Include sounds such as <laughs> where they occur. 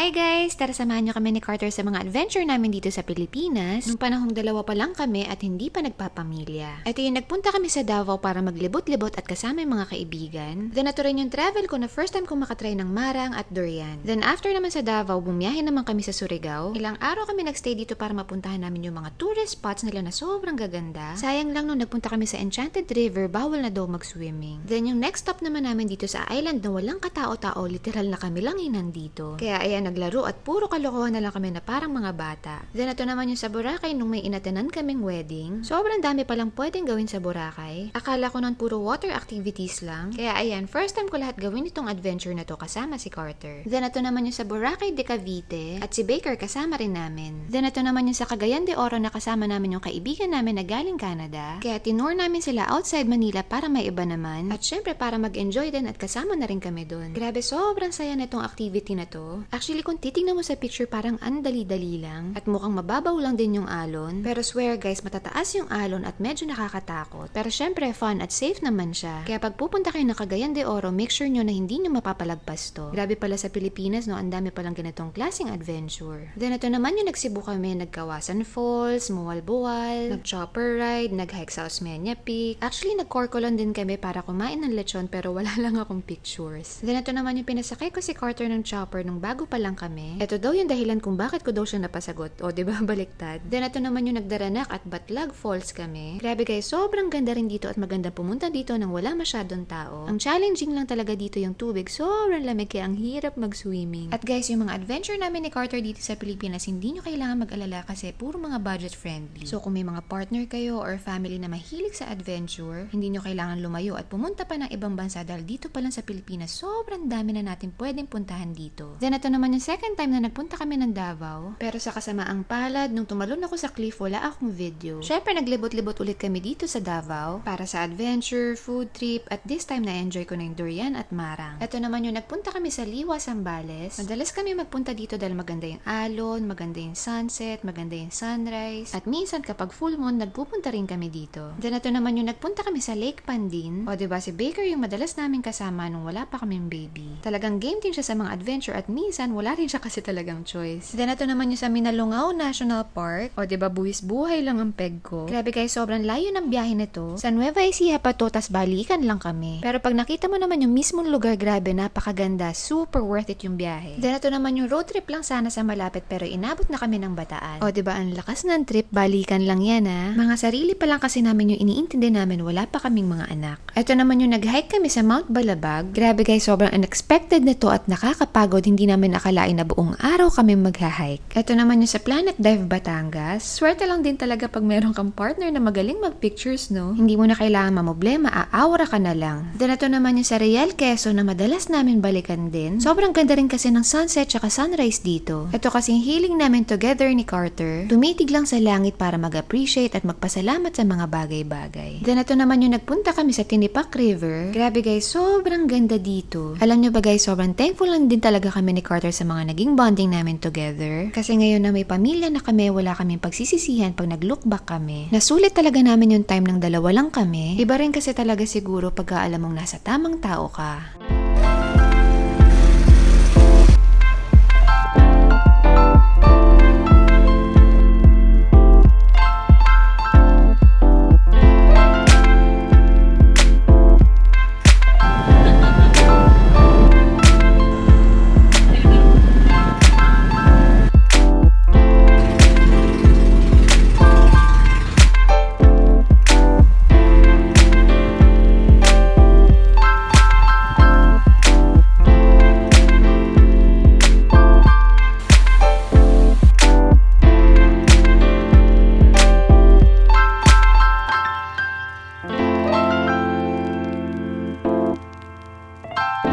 Hi guys! Tara samahan niyo kami ni Carter sa mga adventure namin dito sa Pilipinas. Nung panahong dalawa pa lang kami at hindi pa nagpapamilya. Ito yung nagpunta kami sa Davao para maglibot-libot at kasama yung mga kaibigan. Then ito rin yung travel ko na first time ko makatry ng marang at durian. Then after naman sa Davao, bumiyahe naman kami sa Surigao. Ilang araw kami nagstay dito para mapuntahan namin yung mga tourist spots nila na sobrang gaganda. Sayang lang nung nagpunta kami sa Enchanted River, bawal na daw mag-swimming. Then yung next stop naman namin dito sa island na walang katao-tao, literal na kami lang yung nandito. Kaya ayan, naglaro at puro kalokohan na lang kami na parang mga bata. Then ito naman yung sa Boracay nung may inatenan kaming wedding. Sobrang dami palang pwedeng gawin sa Boracay. Akala ko nun puro water activities lang. Kaya ayan, first time ko lahat gawin itong adventure na to kasama si Carter. Then ito naman yung sa Boracay de Cavite at si Baker kasama rin namin. Then ito naman yung sa Cagayan de Oro na kasama namin yung kaibigan namin na galing Canada. Kaya tinur namin sila outside Manila para may iba naman. At syempre para mag-enjoy din at kasama na rin kami doon. Grabe, sobrang saya na itong activity na to. Actually, kung titignan mo sa picture, parang andali-dali lang. At mukhang mababaw lang din yung alon. Pero swear guys, matataas yung alon at medyo nakakatakot. Pero syempre, fun at safe naman siya. Kaya pag pupunta kayo ng Cagayan de Oro, make sure nyo na hindi nyo mapapalagpas to. Grabe pala sa Pilipinas, no? Ang dami palang ganitong klaseng adventure. Then ito naman yung nagsibu kami, nagkawasan falls, muwal-buwal, nag-chopper ride, nag-hike sa Osmeña Peak. Actually, nag-corcolon din kami para kumain ng lechon pero wala <laughs> lang akong pictures. Then ito naman yung pinasakay ko si Carter ng chopper nung bago pa lang kami. Ito daw yung dahilan kung bakit ko daw siya napasagot. O, di ba <laughs> baliktad? Then ito naman yung nagdaranak at Batlag Falls kami. Grabe guys, sobrang ganda rin dito at maganda pumunta dito nang wala masyadong tao. Ang challenging lang talaga dito yung tubig. Sobrang lamig kaya ang hirap mag-swimming. At guys, yung mga adventure namin ni Carter dito sa Pilipinas, hindi nyo kailangan mag-alala kasi puro mga budget friendly. So kung may mga partner kayo or family na mahilig sa adventure, hindi nyo kailangan lumayo at pumunta pa ng ibang bansa dahil dito pa lang sa Pilipinas, sobrang dami na natin pwedeng puntahan dito. Then ito naman yung second time na nagpunta kami ng Davao. Pero sa kasamaang palad, nung tumalon ako sa cliff, wala akong video. Syempre, naglibot-libot ulit kami dito sa Davao para sa adventure, food trip, at this time na-enjoy ko na yung durian at marang. Ito naman yung nagpunta kami sa Liwa, Sambales. Madalas kami magpunta dito dahil maganda yung alon, maganda yung sunset, maganda yung sunrise. At minsan kapag full moon, nagpupunta rin kami dito. Then ito naman yung nagpunta kami sa Lake Pandin. O diba si Baker yung madalas namin kasama nung wala pa kaming baby. Talagang game din siya sa mga adventure at minsan wala rin siya kasi talagang choice. Then ito naman yung sa Minalungao National Park. O diba buwis buhay lang ang peg ko. Grabe guys, sobrang layo ng biyahe nito. Sa Nueva Ecija pa to, tas balikan lang kami. Pero pag nakita mo naman yung mismong lugar, grabe, napakaganda. Super worth it yung biyahe. Then ito naman yung road trip lang sana sa malapit pero inabot na kami ng bataan. O diba, ang lakas ng trip, balikan lang yan ha. Mga sarili pa lang kasi namin yung iniintindi namin, wala pa kaming mga anak. Ito naman yung nag-hike kami sa Mount Balabag. Grabe guys, sobrang unexpected nito at nakakapagod. Hindi namin akalain na buong araw kami mag-hike. Ito naman yung sa Planet Dive Batangas. Swerte lang din talaga pag meron kang partner na magaling mag-pictures, no? Hindi mo na kailangan mamoblema, aawra ka na lang. Then ito naman yung sa Real Quezon na madalas namin balikan din. Sobrang ganda rin kasi ng sunset tsaka sunrise dito. Ito kasing healing namin together ni Carter. Tumitig lang sa langit para mag-appreciate at magpasalamat sa mga bagay-bagay. Then ito naman yung nagpunta kami sa Tinipak River. Grabe guys, sobrang ganda dito. Alam nyo ba guys, sobrang thankful lang din talaga kami ni Carter sa mga naging bonding namin together. Kasi ngayon na may pamilya na kami, wala kaming pagsisisihan pag nag-look back kami. Nasulit talaga namin yung time ng dalawa lang kami. Iba rin kasi talaga siguro pagka alam mong nasa tamang tao ka. Bye.